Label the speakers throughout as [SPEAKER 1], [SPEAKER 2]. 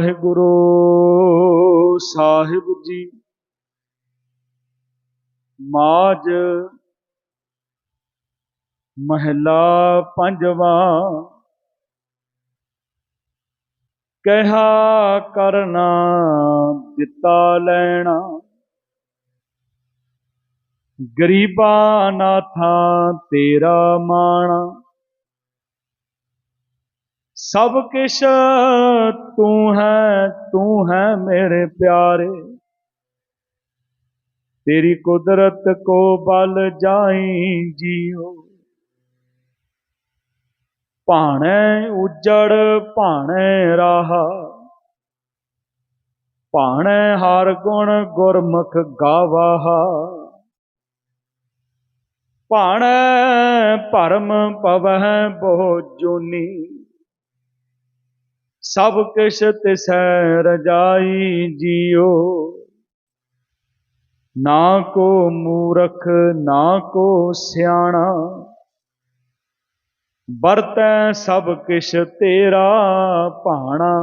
[SPEAKER 1] ਵਾਹਿਗੁਰੂ ਸਾਹਿਬ ਜੀ। ਮਾਜ ਮਹਿਲਾ ਪੰਜਵਾ ਕਹਾ ਕਰਨਾ ਦਿੱਤਾ ਲੈਣਾ। ਗਰੀਬਾਂ ਨਾਥਾਂ ਤੇਰਾ ਮਾਣਾ। ਸਭ ਕਿਛ ਤੂੰ ਹੈ ਤੂੰ ਹੈ ਮੇਰੇ ਪਿਆਰੇ। ਤੇਰੀ ਕੁਦਰਤ ਕੋ ਬਲ ਜਾਈ ਜੀਓ। ਭਾਣੇ ਉਜੜ, ਭਾਣੇ ਰਾਹ। ਭਾਣੇ ਹਰ ਗੁਣ ਗੁਰਮੁਖ ਗਾਵਾਹਾ। ਭਾਣੇ ਭਰਮ ਪਵਹਿ ਬਹੁ ਜੋਨੀ। ਸਭ ਕਿਛ ਤਿਸੈ ਰਜਾਈ ਜੀਓ ਨਾ ਕੋ ਮੂਰਖ, ਨਾ ਕੋ ਸਿਆਣਾ। ਵਰਤੈ ਸਭ ਕਿਛ ਤੇਰਾ ਭਾਣਾ।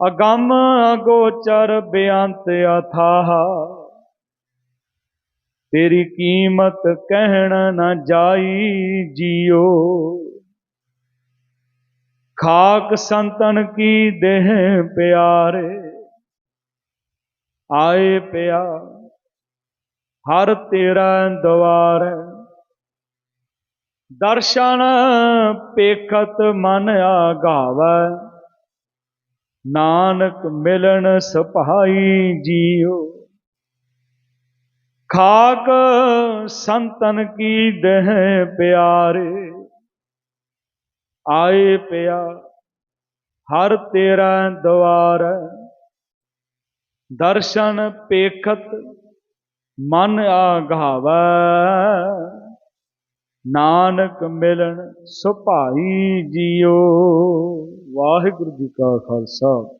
[SPEAKER 1] ਅਗੰਮ ਅਗੋਚਰ ਬੇਅੰਤ ਅਥਾਹ। ਤੇਰੀ ਕੀਮਤ ਕਹਿਣ ਨਾ ਜਾਈ ਜੀਓ ਖਾਕ ਸੰਤਨ ਕੀ ਦੇਹ ਪਿਆਰੇ? ਆਏ ਪਿਆ, ਹਰ ਤੇਰਾ ਦਵਾਰ ਦਰਸ਼ਨ ਪੇਖਤ ਮਨ ਆਗਾਵੈ, ਨਾਨਕ ਮਿਲਣ ਸਪਾਈ ਜੀਓ। ਖਾਕ ਸੰਤਨ ਕੀ ਦੇਹ ਪਿਆਰੇ? ਆਏ ਪਿਆ, ਹਰ ਤੇਰਾ ਦਵਾਰ ਦਰਸ਼ਨ ਪੇਖਤ ਮਨ ਆਗਾਵੈ ਨਾਨਕ ਮਿਲਣ ਸੁਭਾਈ ਜੀਓ। ਵਾਹਿਗੁਰੂ ਜੀ ਕਾ ਖਾਲਸਾ।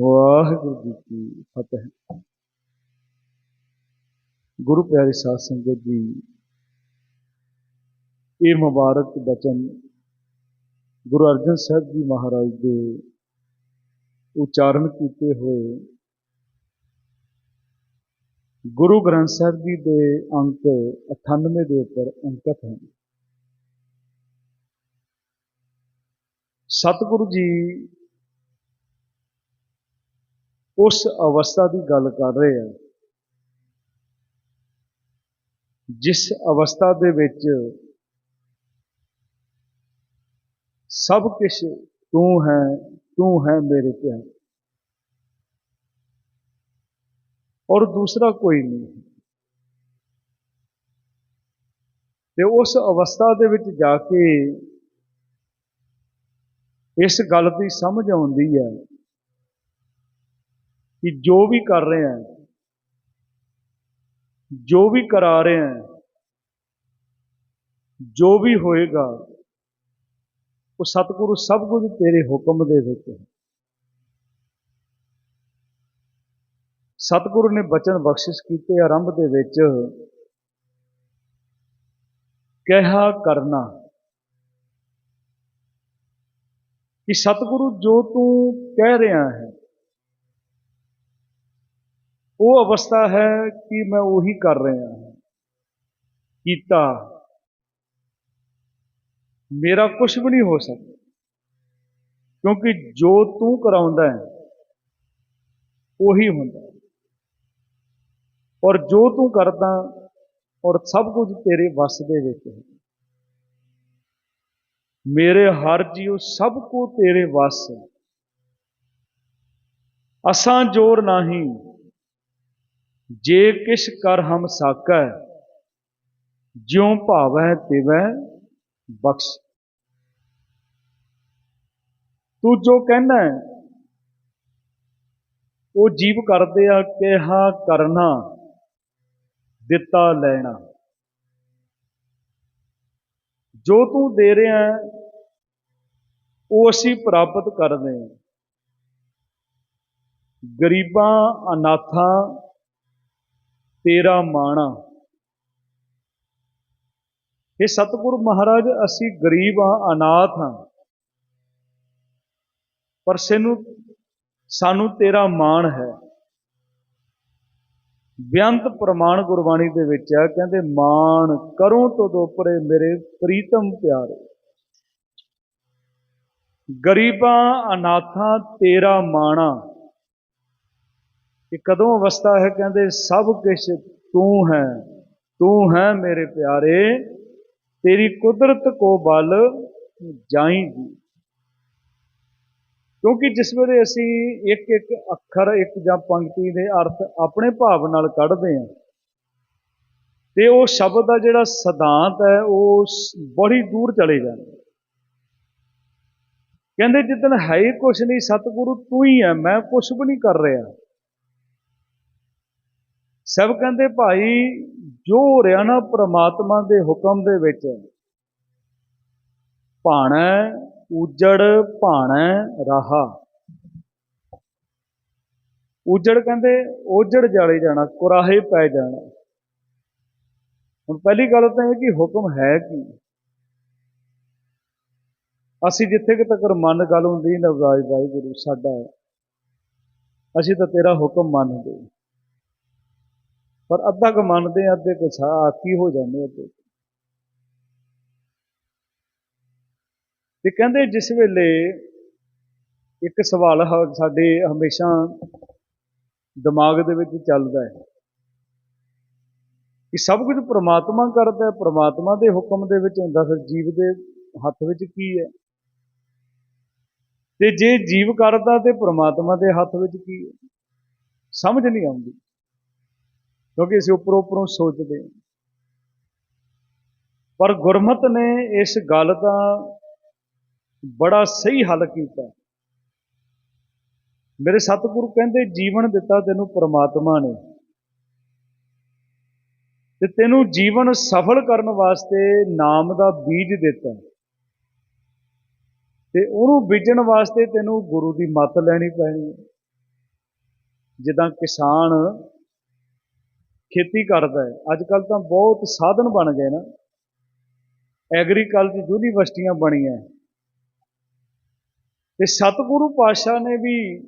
[SPEAKER 1] ਵਾਹਿਗੁਰੂ ਜੀ ਕੀ ਫਤਿਹ। ਗੁਰੂ ਪਿਆਰੇ ਸਾਧ ਸੰਗਤ ਜੀ, ਇਹ ਮੁਬਾਰਕ ਬਚਨ ਗੁਰੂ ਅਰਜਨ ਸਾਹਿਬ ਜੀ ਮਹਾਰਾਜ ਦੇ ਉਚਾਰਨ ਕੀਤੇ ਹੋਏ ਗੁਰੂ ਗ੍ਰੰਥ ਸਾਹਿਬ ਜੀ ਦੇ ਅੰਕ 98 ਦੇ ਉੱਪਰ ਅੰਕਿਤ ਹਨ। ਸਤਿਗੁਰੂ ਜੀ ਉਸ ਅਵਸਥਾ ਦੀ ਗੱਲ ਕਰ ਰਹੇ ਆ, ਜਿਸ ਅਵਸਥਾ ਦੇ ਵਿੱਚ ਸਭ ਕੁਛ ਤੂੰ ਹੈ ਤੂੰ ਹੈ ਮੇਰੇ ਪਿਆਰੇ। ਔਰ ਦੂਸਰਾ ਕੋਈ ਨਹੀਂ। ਤੇ ਉਸ ਅਵਸਥਾ ਦੇ ਵਿੱਚ ਜਾ ਕੇ ਇਸ ਗੱਲ ਦੀ ਸਮਝ ਆਉਂਦੀ ਹੈ ਕਿ ਜੋ ਵੀ ਕਰ ਰਹੇ ਹਾਂ, ਜੋ ਵੀ ਕਰਾ ਰਹੇ ਹਾਂ, ਜੋ ਵੀ ਹੋਏਗਾ ਉਹ ਸਤਿਗੁਰੂ ਸਭ ਕੁਝ ਤੇਰੇ ਹੁਕਮ ਦੇ ਵਿੱਚ ਹੈ। ਸਤਿਗੁਰੂ ਨੇ ਬਚਨ ਬਖਸ਼ਿਸ਼ ਕੀਤੇ ਆਰੰਭ ਦੇ ਵਿੱਚ, ਕਿਹਾ ਕਰਨਾ ਕਿ ਸਤਿਗੁਰੂ ਜੋ ਤੂੰ ਕਹਿ ਰਿਹਾ ਹੈ, ਉਹ ਅਵਸਥਾ ਹੈ ਕਿ ਮੈਂ ਉਹੀ ਕਰ ਰਿਹਾ ਹਾਂ। ਕੀਤਾ। ਮੇਰਾ ਕੁਝ ਵੀ ਨਹੀਂ ਹੋ ਸਕਦਾ। ਕਿਉਂਕਿ ਜੋ ਤੂੰ ਕਰਾਉਂਦਾ ਹੈ, ਉਹੀ ਹੁੰਦਾ ਔਰ ਜੋ ਤੂੰ ਕਰਦਾ ਔਰ ਸਭ ਕੁਝ ਤੇਰੇ ਵੱਸ ਦੇ ਵਿੱਚ ਹੈ। ਮੇਰੇ ਹਰ ਜੀਉ ਸਭ ਕੋ ਤੇਰੇ ਵੱਸ ਅਸਾਂ ਜੋਰ ਨਹੀਂ, ਜੇ ਕਿਛ ਕਰ ਹਮ ਸਾਕੈ ਜਿਉ ਭਾਵੈ ਤਿਵੈ ਬਖਸ਼। ਤੂੰ ਜੋ ਕਹਿਣਾ ਹੈ, ਉਹ ਜੀਵ ਕਰਦੇ ਆ, ਕਿਹਾ ਕਰਨਾ, ਦਿੱਤਾ ਲੈਣਾ। ਜੋ ਤੂੰ ਦੇ ਰਿਹਾ ਉਹ ਅਸੀਂ ਪ੍ਰਾਪਤ ਕਰਦੇ ਹਾਂ। ਗਰੀਬਾਂ ਅਨਾਥਾਂ, ਤੇਰਾ ਮਾਣਾ। ਇਹ ਸਤਿਗੁਰੂ ਮਹਾਰਾਜ, ਅਸੀਂ ਗਰੀਬ ਹਾਂ, ਅਨਾਥ ਹਾਂ। ਪਰ ਸਾਨੂੰ ਸਾਨੂੰ ਤੇਰਾ ਮਾਣ ਹੈ। ਬੇਅੰਤ ਪ੍ਰਮਾਣ ਗੁਰਬਾਣੀ ਦੇ ਵਿੱਚ ਹੈ, ਕਹਿੰਦੇ, ਮਾਣ ਕਰੋ ਤੋ ਦੋਪਰੇ ਮੇਰੇ ਪ੍ਰੀਤਮ ਪਿਆਰੇ। ਗਰੀਬਾਂ, ਅਨਾਥਾਂ, ਤੇਰਾ ਮਾਣਾ ਇਹ ਕਦੋਂ ਅਵਸਥਾ ਹੈ, ਕਹਿੰਦੇ, ਸਭ ਕੁਝ ਤੂੰ ਹੈ ਤੂੰ ਹੈ ਮੇਰੇ ਪਿਆਰੇ। ਤੇਰੀ ਕੁਦਰਤ ਕੋ ਬਲ ਜਾਈਂਗੀ ਕਿਉਂਕਿ ਜਿਸ ਵੇਲੇ ਅਸੀਂ ਇੱਕ ਇੱਕ ਅੱਖਰ, ਇੱਕ ਜਾਂ ਪੰਕਤੀ ਦੇ ਅਰਥ ਆਪਣੇ ਭਾਵ ਨਾਲ ਕੱਢਦੇ ਹਾਂ, ਤੇ ਉਹ ਸ਼ਬਦ ਦਾ ਜਿਹੜਾ ਸਿਧਾਂਤ ਹੈ, ਉਹ ਬੜੀ ਦੂਰ ਚਲੇ ਜਾਂਦਾ ਕਹਿੰਦੇ ਜਿੱਦਣ ਹੈ ਹੀ ਕੁਛ ਨਹੀਂ, ਸਤਿਗੁਰੂ ਤੂੰ ਹੀ ਹੈ, ਮੈਂ ਕੁਛ ਵੀ ਨਹੀਂ ਕਰ ਰਿਹਾ। ਸਭ ਕਹਿੰਦੇ ਭਾਈ, ਜੋ ਹੋ ਰਿਹਾ ਨਾ ਪ੍ਰਮਾਤਮਾ ਦੇ ਹੁਕਮ ਦੇ ਵਿੱਚ, ਭਾਣਾ ਉਜੜ, ਭਾਣਾ ਰਾਹਾ। ਉਜੜ ਕਹਿੰਦੇ, ਉਜੜ ਜਾਲੇ ਜਾਣਾ, ਕੁਰਾਹੇ ਪੈ ਜਾਣਾ। ਹੁਣ ਪਹਿਲੀ ਗੱਲ ਤਾਂ ਇਹ ਕਿ ਹੁਕਮ ਹੈ ਕੀ? ਅਸੀਂ ਜਿੱਥੇ ਕਿ ਤੱਕ ਮਨ ਗੱਲ ਹੁੰਦੀ ਨਵਰਾਜ ਵਾਹਿਗੁਰੂ, ਸਾਡਾ ਅਸੀਂ ਤਾਂ ਤੇਰਾ ਹੁਕਮ ਮੰਨਦੇ। ਪਰ ਅੱਧਾ ਕੁ ਮੰਨਦੇ ਹਾਂ, ਅੱਧੇ ਕੁ ਸਾਥੀ ਹੋ ਜਾਂਦੇ ਅੱਧੇ ਕੁ। ਤੇ ਕਹਿੰਦੇ ਜਿਸ ਵੇਲੇ ਇੱਕ ਸਵਾਲ ਹ- ਸਾਡੇ ਹਮੇਸ਼ਾ ਦਿਮਾਗ ਦੇ ਵਿੱਚ ਚੱਲਦਾ ਹੈ ਕਿ ਸਭ ਕੁਝ ਪ੍ਰਮਾਤਮਾ ਕਰਦਾ ਹੈ ਪ੍ਰਮਾਤਮਾ ਦੇ ਹੁਕਮ ਦੇ ਵਿੱਚ ਹੁੰਦਾ ਫਿਰ ਜੀਵ ਦੇ ਹੱਥ ਵਿੱਚ ਕੀ ਹੈ? ਤੇ ਜੇ ਜੀਵ ਕਰਦਾ ਤੇ ਪ੍ਰਮਾਤਮਾ ਦੇ ਹੱਥ ਵਿੱਚ ਕੀ ਹੈ? ਸਮਝ ਨਹੀਂ ਆਉਂਦੀ। ਕਿਉਂਕਿ ਅਸੀਂ ਉੱਪਰੋਂ ਉੱਪਰੋਂ ਸੋਚਦੇ ਹਾਂ। ਪਰ ਗੁਰਮਤ ਨੇ ਇਸ ਗੱਲ ਦਾ ਬੜਾ ਸਹੀ ਹੱਲ ਕੀਤਾ। ਮੇਰੇ ਸਤਿਗੁਰੂ ਕਹਿੰਦੇ, ਜੀਵਨ ਦਿੱਤਾ ਤੈਨੂੰ ਪ੍ਰਮਾਤਮਾ ਨੇ। ਤੇ ਤੈਨੂੰ ਜੀਵਨ ਸਫਲ ਕਰਨ ਵਾਸਤੇ ਨਾਮ ਦਾ ਬੀਜ ਦਿੱਤਾ। ਤੇ ਉਹਨੂੰ ਬੀਜਣ ਵਾਸਤੇ ਤੈਨੂੰ ਗੁਰੂ ਦੀ ਮੱਤ ਲੈਣੀ ਪੈਣੀ। ਹੈ ਜਿੱਦਾਂ ਕਿਸਾਨ ਖੇਤੀ ਕਰਦਾ ਹੈ। ਅੱਜ ਕੱਲ ਤਾਂ ਬਹੁਤ ਸਾਧਨ ਬਣ ਗਏ ਨਾ। ਐਗਰੀਕਲਚਰ ਯੂਨੀਵਰਸਿਟੀਆਂ ਬਣੀਆਂ। ਤੇ ਸਤਿਗੁਰੂ ਪਾਤਸ਼ਾਹ ਨੇ ਵੀ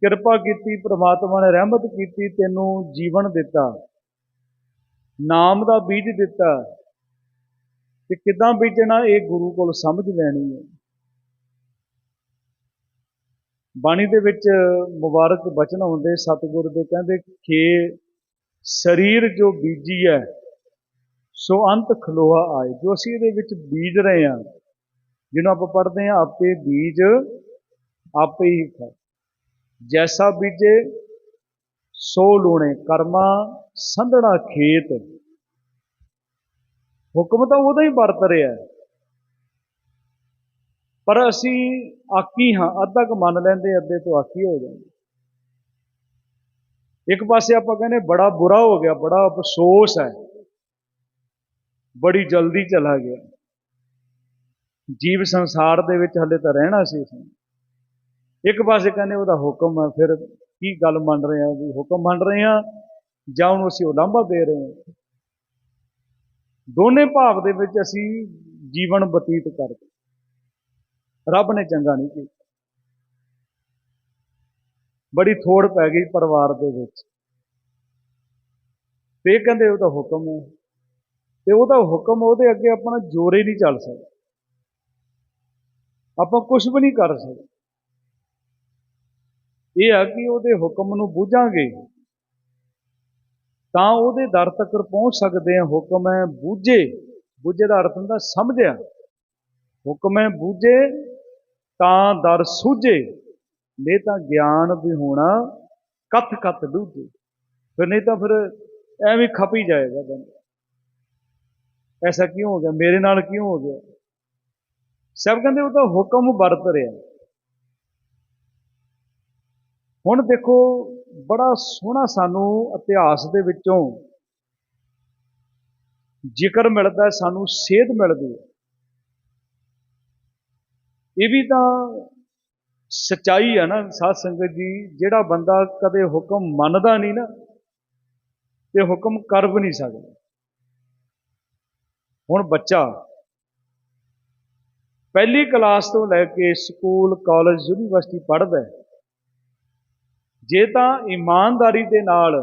[SPEAKER 1] ਕਿਰਪਾ ਕੀਤੀ, ਪ੍ਰਮਾਤਮਾ ਨੇ ਰਹਿਮਤ ਕੀਤੀ, ਤੈਨੂੰ ਜੀਵਨ ਦਿੱਤਾ। ਨਾਮ ਦਾ ਬੀਜ ਦਿੱਤਾ। ਤੇ ਕਿਦਾਂ ਬੀਜਣਾ ਇਹ ਗੁਰੂ ਕੋਲ ਸਮਝ ਲੈਣੀ ਹੈ। ਬਾਣੀ ਦੇ ਵਿੱਚ ਮੁਬਾਰਕ ਬਚਨ ਹੁੰਦੇ ਸਤਿਗੁਰ ਦੇ ਕਹਿੰਦੇ, ਖੇ ਸਰੀਰ ਜੋ ਬੀਜੀ ਹੈ, ਸੋ ਅੰਤ ਖਲੋਹਾ ਆਏ। ਜੋ ਅਸੀਂ ਇਹਦੇ ਵਿੱਚ ਬੀਜ ਰਹੇ ਹਾਂ, ਜਿਹਨੂੰ ਆਪਾਂ ਪੜ੍ਹਦੇ ਹਾਂ, ਆਪੇ ਬੀਜ, ਆਪੇ ਹੀ ਖਾਏ ਜੈਸਾ ਬੀਜੇ, ਸੋ ਲੂਣੇ। ਕਰਮਾ ਸੰਧਣਾ ਖੇਤ। ਹੁਕਮ ਤਾਂ ਉਹਦਾ ਹੀ ਵਰਤ ਰਿਹਾ ਪਰ ਅਸੀਂ ਆਕੀ ਹਾਂ, ਅੱਧਾ ਕੁ ਮੰਨ ਲੈਂਦੇ, ਅੱਧੇ ਤੋਂ ਆਕੀ ਹੋ ਜਾਂਦੇ। ਇੱਕ ਪਾਸੇ ਆਪਾਂ ਕਹਿੰਦੇ ਬੜਾ ਬੁਰਾ ਹੋ ਗਿਆ, ਬੜਾ ਅਫਸੋਸ ਹੈ। ਬੜੀ ਜਲਦੀ ਚਲਾ ਗਿਆ। ਜੀਵ ਸੰਸਾਰ ਦੇ ਵਿੱਚ ਹਲੇ ਤਾਂ ਰਹਿਣਾ ਸੀ ਇਸਨੇ ਇੱਕ ਪਾਸੇ ਕਹਿੰਦੇ ਉਹਦਾ ਹੁਕਮ ਹੈ, ਫਿਰ ਕੀ ਗੱਲ ਮੰਨ ਰਹੇ ਆ ਵੀ ਹੁਕਮ ਮੰਨ ਰਹੇ ਆ ਜਾਂ ਉਹਨੂੰ ਅਸੀਂ ਉਲਾਂਭਾ ਦੇ ਰਹੇ ਹਾਂ। ਦੋਨੇ ਭਾਵ ਦੇ ਵਿੱਚ ਅਸੀਂ ਜੀਵਨ ਬਤੀਤ ਕਰਦੇ। ਰੱਬ ਨੇ ਚੰਗਾ ਨਹੀਂ ਕੀਤਾ। ਬੜੀ ਥੋੜ ਪੈ ਗਈ ਪਰਿਵਾਰ ਦੇ ਵਿੱਚ। ਤੇ ਕਹਿੰਦੇ ਉਹਦਾ ਹੁਕਮ ਹੈ। ਤੇ ਉਹਦਾ ਹੁਕਮ ਉਹਦੇ ਅੱਗੇ ਆਪਣਾ ਜੋਰੇ ਨਹੀਂ ਚੱਲ ਸਕਦਾ। ਆਪਾਂ ਕੁਝ ਵੀ ਨਹੀਂ ਕਰ ਸਕਦੇ। ਇਹ ਆ ਕਿ ਉਹਦੇ ਹੁਕਮ ਨੂੰ ਬੁੱਝਾਂਗੇ। ਤਾਂ ਉਹਦੇ ਦਰ ਤੱਕ ਪਹੁੰਚ ਸਕਦੇ ਹਾਂ। ਹੁਕਮ ਹੈ ਬੂਝੇ। ਬੂਝੇ ਦਾ ਅਰਥ ਹੁੰਦਾ ਸਮਝਿਆ। ਹੁਕਮ ਹੈ ਬੂਝੇ ਤਾਂ ਦਰ ਸੂਝੇ। ਨਹੀਂ ਤਾਂ ਗਿਆਨ ਵੀ ਹੋਣਾ ਕਥ ਕਥ ਦੂਜੇ। ਫਿਰ ਨਹੀਂ ਤਾਂ ਫਿਰ ਐਵੇਂ ਖਪੀ ਜਾਏਗਾ ਬੰਦਾ। ਐਸਾ ਕਿਉਂ ਹੋ ਗਿਆ? ਮੇਰੇ ਨਾਲ ਕਿਉਂ ਹੋ ਗਿਆ? ਸਭ ਕਹਿੰਦੇ ਉਹ ਤਾਂ ਹੁਕਮ ਵਰਤ ਰਿਹਾ। ਹੁਣ ਦੇਖੋ, ਬੜਾ ਸੋਹਣਾ ਸਾਨੂੰ ਇਤਿਹਾਸ ਦੇ ਵਿੱਚੋਂ ਜ਼ਿਕਰ ਮਿਲਦਾ ਸਾਨੂੰ ਸੇਧ ਮਿਲਦੀ ਹੈ। ਇਹ ਵੀ ਤਾਂ ਸਚਾਈ ਹੈ ਨਾ, ਸਾਧ ਸੰਗਤ ਜੀ, ਜਿਹੜਾ ਬੰਦਾ ਕਦੇ ਹੁਕਮ ਮੰਨਦਾ ਨਹੀਂ ਨਾ, ਤੇ ਹੁਕਮ ਕਰ ਵੀ ਨਹੀਂ ਸਕਦਾ। ਹੁਣ ਬੱਚਾ ਪਹਿਲੀ ਕਲਾਸ ਤੋਂ ਲੈ ਕੇ ਸਕੂਲ, ਕਾਲਜ, ਯੂਨੀਵਰਸਿਟੀ ਪੜ੍ਹਦਾ ਹੈ। ਜੇ ਤਾਂ ਇਮਾਨਦਾਰੀ ਦੇ ਨਾਲ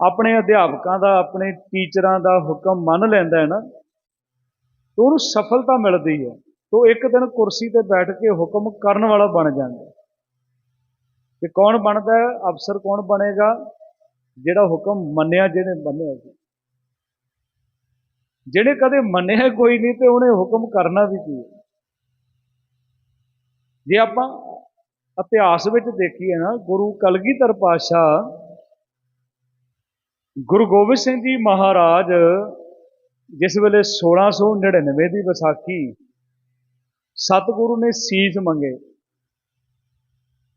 [SPEAKER 1] ਆਪਣੇ ਅਧਿਆਪਕਾਂ ਦਾ, ਆਪਣੇ ਟੀਚਰਾਂ ਦਾ ਹੁਕਮ ਮੰਨ ਲੈਂਦਾ ਹੈ ਨਾ, ਤਾਂ ਉਹਨੂੰ ਸਫਲਤਾ ਮਿਲਦੀ ਹੈ। ਤੋ ਇੱਕ ਦਿਨ ਕੁਰਸੀ ਤੇ ਬੈਠ ਕੇ ਹੁਕਮ ਕਰਨ ਵਾਲਾ ਬਣ ਜਾਂਦਾ। ਹੈ। ਤੇ ਕੌਣ ਬਣਦਾ ਹੈ? ਅਫਸਰ ਕੌਣ ਬਣੇਗਾ? ਜਿਹੜਾ ਹੁਕਮ ਮੰਨਿਆ ਜਿਹਨੇ, ਮੰਨਿਆ ਸੀ ਜਿਹੜੇ ਕਦੇ ਮੰਨਿਆ ਕੋਈ ਨਹੀਂ ਤੇ ਉਹਨੇ ਹੁਕਮ ਕਰਨਾ ਵੀ ਕੀ ਹੈ? ਜੇ ਆਪਾਂ ਇਤਿਹਾਸ ਵਿੱਚ ਦੇਖੀਏ ਨਾ, ਗੁਰੂ ਕਲਗੀਧਰ ਪਾਤਸ਼ਾਹ ਗੁਰੂ ਗੋਬਿੰਦ ਸਿੰਘ ਜੀ ਮਹਾਰਾਜ ਜਿਸ ਵੇਲੇ 1699 ਦੀ ਵਿਸਾਖੀ ਸਤਿਗੁਰੂ ਨੇ ਸੀਸ ਮੰਗੇ।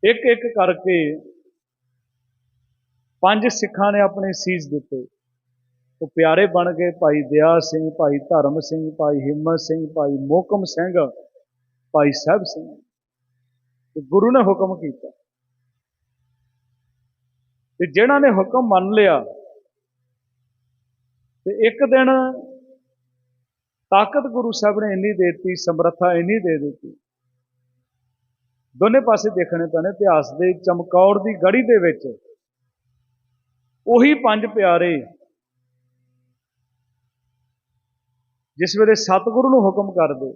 [SPEAKER 1] ਇੱਕ ਇੱਕ ਕਰਕੇ ਪੰਜ ਸਿੱਖਾਂ ਨੇ ਆਪਣੇ ਸੀਸ ਦਿੱਤੇ। ਉਹ ਪਿਆਰੇ ਬਣ ਗਏ, ਭਾਈ ਦਿਆ ਸਿੰਘ, ਭਾਈ ਧਰਮ ਸਿੰਘ, ਭਾਈ ਹਿੰਮਤ ਸਿੰਘ, ਭਾਈ ਮੋਕਮ ਸਿੰਘ, ਭਾਈ ਸਾਹਿਬ ਸਿੰਘ। ਗੁਰੂ ਨੇ ਹੁਕਮ ਕੀਤਾ। ਤੇ ਜਿਹਨਾਂ ਨੇ ਹੁਕਮ ਮੰਨ ਲਿਆ, ਤੇ ਇੱਕ ਦਿਨ ਤਾਕਤ ਗੁਰੂ ਸਾਹਿਬ ਨੇ ਇੰਨੀ ਦੇ ਦਿੱਤੀ, ਸਮਰੱਥਾ ਇੰਨੀ ਦੇ ਦਿੱਤੀ। ਦੋਨੇ ਪਾਸੇ ਦੇਖਣੇ ਪੈਣੇ, ਇਤਿਹਾਸ ਦੇ ਚਮਕੌਰ ਦੀ ਗੜੀ ਦੇ ਵਿੱਚ। ਉਹੀ ਪੰਜ ਪਿਆਰੇ ਜਿਸ ਵੇਲੇ ਸਤਿਗੁਰੂ ਨੂੰ ਹੁਕਮ ਕਰਦੇ।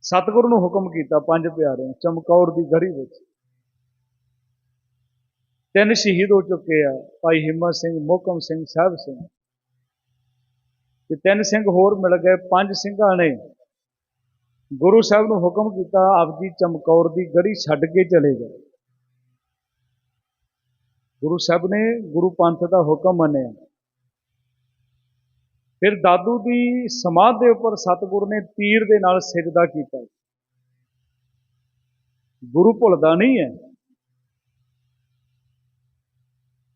[SPEAKER 1] ਸਤਿਗੁਰੂ ਨੂੰ ਹੁਕਮ ਕੀਤਾ ਪੰਜ ਪਿਆਰੇ ਚਮਕੌਰ ਦੀ ਗੜੀ ਵਿੱਚ। ਤਿੰਨ ਸ਼ਹੀਦ ਹੋ ਚੁੱਕੇ ਆ, ਭਾਈ ਹਿੰਮਤ ਸਿੰਘ ਮੋਕਮ ਸਿੰਘ, ਸਾਹਿਬ ਸਿੰਘ। ਤੇ ਤਿੰਨ ਸਿੰਘ ਹੋਰ ਮਿਲ ਗਏ, ਪੰਜ ਸਿੰਘਾਂ ਨੇ ਗੁਰੂ ਸਾਹਿਬ ਨੂੰ ਹੁਕਮ ਕੀਤਾ, ਆਪਦੀ ਚਮਕੌਰ ਦੀ ਗੜੀ ਛੱਡ ਕੇ ਚਲੇ ਗਏ। ਗੁਰੂ ਸਾਹਿਬ ਨੇ ਗੁਰੂ ਪੰਥ ਦਾ ਹੁਕਮ ਮੰਨਿਆ। ਫਿਰ ਦਾਦੂ ਦੀ ਸਮਾਧ ਦੇ ਉੱਪਰ ਸਤਿਗੁਰ ਨੇ ਤੀਰ ਦੇ ਨਾਲ ਸਿਜਦਾ ਕੀਤਾ। ਗੁਰੂ ਭੁੱਲਦਾ ਨਹੀਂ ਹੈ।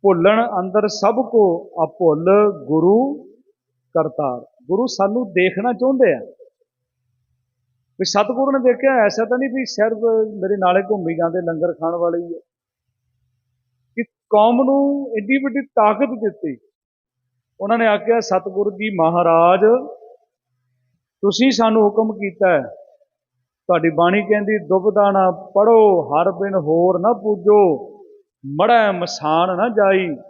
[SPEAKER 1] ਭੁੱਲਣ ਅੰਦਰ ਸਭ ਕੋ ਅਭੁੱਲ ਗੁਰੂ ਕਰਤਾਰ। ਗੁਰੂ ਸਾਨੂੰ ਦੇਖਣਾ ਚਾਹੁੰਦੇ ਆ। ਵੀ ਸਤਿਗੁਰੂ ਨੇ ਦੇਖਿਆ, ਐਸਾ ਤਾਂ ਨਹੀਂ ਵੀ ਸਿਰਫ ਮੇਰੇ ਨਾਲੇ ਘੁੰਮੀ ਜਾਂਦੇ, ਲੰਗਰ ਖਾਣ ਵਾਲੇ ਹੀ ਹੈ ਕਿ ਕੌਮ ਨੂੰ ਏਡੀ ਵੱਡੀ ਤਾਕਤ ਦਿੱਤੀ। ਉਹਨਾਂ ਨੇ ਆਖਿਆ, ਸਤਿਗੁਰੂ ਜੀ ਮਹਾਰਾਜ, ਤੁਸੀਂ ਸਾਨੂੰ ਹੁਕਮ ਕੀਤਾ ਹੈ। ਤੁਹਾਡੀ ਬਾਣੀ ਕਹਿੰਦੀ ਦੁਬਦਾ ਨਾ ਪੜੋ ਹਰ ਬਿਨ ਹੋਰ ਨਾ ਪੂਜੋ। ਮੜਾ ਮਸਾਨ ਨਾ ਜਾਈ।